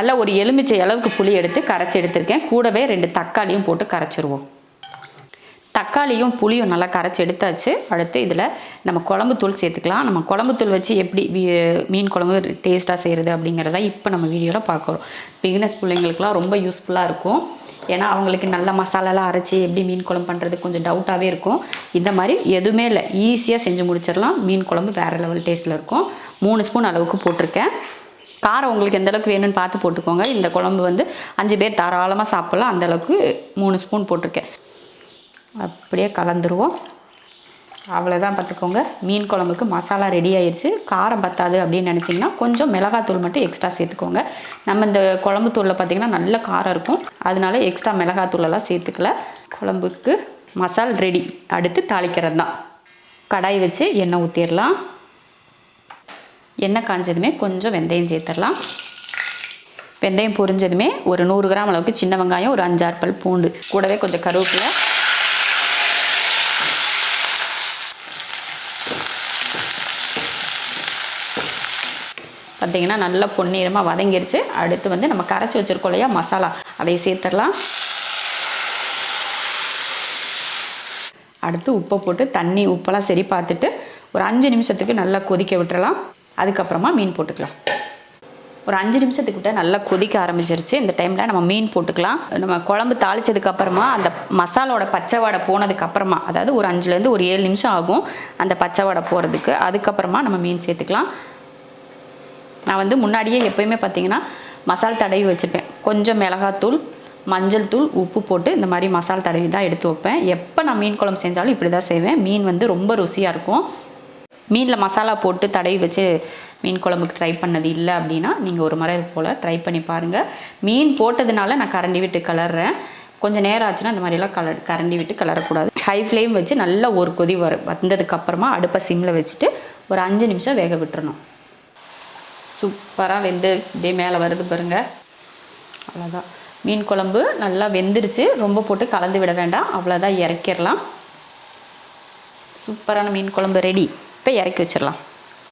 நல்லா ஒரு எலுமிச்சை அளவுக்கு புளி எடுத்து கரைச்சி எடுத்திருக்கேன். கூடவே ரெண்டு தக்காளியும் போட்டு கரைச்சிருவோம். தக்காளியும் புளியும் நல்லா கரைச்சி எடுத்தாச்சு. அடுத்து இதில் நம்ம குழம்பு தூள் சேர்த்துக்கலாம். நம்ம குழம்பு தூள் வச்சு எப்படி மீன் குழம்பு டேஸ்ட்டாக செய்கிறது அப்படிங்கிறத இப்போ நம்ம வீடியோவில் பார்க்குறோம். பிகினஸ் பிள்ளைங்களுக்குலாம் ரொம்ப யூஸ்ஃபுல்லாக இருக்கும். ஏன்னா அவங்களுக்கு நல்ல மசாலாலாம் அரைச்சி எப்படி மீன் குழம்பு பண்ணுறது கொஞ்சம் டவுட்டாகவே இருக்கும். இந்த மாதிரி எதுவுமே இல்லை. ஈஸியாக செஞ்சு முடிச்சிடலாம். மீன் குழம்பு வேறு லெவல் டேஸ்ட்டில் இருக்கும். மூணு ஸ்பூன் அளவுக்கு போட்டிருக்கேன். காரம் உங்களுக்கு எந்த அளவுக்கு வேணும்னு பார்த்து போட்டுக்கோங்க. இந்த குழம்பு வந்து அஞ்சு பேர் தாராளமாக சாப்பிட்லாம். அந்த அளவுக்கு மூணு ஸ்பூன் போட்டிருக்கேன். அப்படியே கலந்துருவோம். அவ்வளோதான் பார்த்துக்கோங்க. மீன் குழம்புக்கு மசாலா ரெடி ஆயிடுச்சு காரம் பத்தாது அப்படின்னு நினச்சிங்கன்னா கொஞ்சம் மிளகாத்தூள் மட்டும் எக்ஸ்ட்ரா சேர்த்துக்கோங்க. நம்ம இந்த குழம்பு தூளில் பார்த்திங்கன்னா நல்ல காரம் இருக்கும். அதனால எக்ஸ்ட்ரா மிளகாத்தூளெல்லாம் சேர்த்துக்கல. குழம்புக்கு மசால் ரெடி அடுத்து தாளிக்கிறது தான் கடாய் வச்சு எண்ணெய் ஊற்றிடலாம் எண்ணெய் காஞ்சதுமே கொஞ்சம் வெந்தயம் சேர்த்துடலாம். வெந்தயம் பொரிஞ்சதுமே ஒரு நூறு கிராம் அளவுக்கு சின்ன வெங்காயம் ஒரு அஞ்சாறு பல் பூண்டு. கூடவே கொஞ்சம் கருவேப்பிலை. பார்த்தீங்கன்னா நல்லா பொன்னிறமாக வதங்கிருச்சு. அடுத்து வந்து நம்ம கரைச்சி வச்சுருக்கோம் இல்லையா மசாலா. அதை சேர்த்துடலாம். அடுத்து உப்பை போட்டு தண்ணி உப்பெல்லாம் சரி பார்த்துட்டு ஒரு அஞ்சு நிமிஷத்துக்கு நல்லா கொதிக்க விட்டுறலாம். அதுக்கப்புறமா மீன் போட்டுக்கலாம். ஒரு அஞ்சு நிமிஷத்துக்கிட்ட நல்லா கொதிக்க ஆரம்பிச்சிருச்சு. இந்த டைமில் நம்ம மீன் போட்டுக்கலாம். நம்ம குழம்பு தாளித்ததுக்கப்புறமா அந்த மசாலாவோட பச்சை வாடை போனதுக்கப்புறமா அதாவது ஒரு அஞ்சுலேருந்து ஒரு ஏழு நிமிஷம் ஆகும் அந்த பச்சை வாடை போகிறதுக்கு அதுக்கப்புறமா நம்ம மீன் சேர்த்துக்கலாம். நான் வந்து முன்னாடியே எப்போயுமே பார்த்தீங்கன்னா மசால் தடவி வச்சுப்பேன். கொஞ்சம் மிளகாத்தூள் மஞ்சள் தூள் உப்பு போட்டு இந்த மாதிரி மசால் தடவி தான் எடுத்து வைப்பேன். எப்போ நான் மீன் குழம்பு செஞ்சாலும் இப்படி தான் செய்வேன். மீன் வந்து ரொம்ப ருசியாக இருக்கும். மீனில் மசாலா போட்டு தடவி வச்சு மீன் குழம்புக்கு ட்ரை பண்ணது இல்லை அப்படின்னா நீங்கள் ஒரு முறை இது போல் ட்ரை பண்ணி பாருங்கள் மீன் போட்டதுனால நான் கரண்டி விட்டு கலர்றேன். கொஞ்சம் நேரம் ஆச்சுன்னா இந்த மாதிரிலாம் கலர் கரண்டி விட்டு கலரக்கூடாது. ஹை ஃப்ளேம் வச்சு நல்லா ஒரு கொதி வரும் வந்ததுக்கப்புறமா அடுப்பை சிம்மில் வச்சுட்டு ஒரு அஞ்சு நிமிஷம் வேக விட்டுறணும். சூப்பராக வெந்து இப்படியே மேலே வருது பாருங்க. அவ்வளோதான் மீன் குழம்பு நல்லா வெந்துருச்சு. ரொம்ப போட்டு கலந்து விட வேண்டாம். அவ்வளோதான் இறக்கிடலாம். சூப்பரான மீன் குழம்பு ரெடி இப்போ இறக்கி வச்சிடலாம்.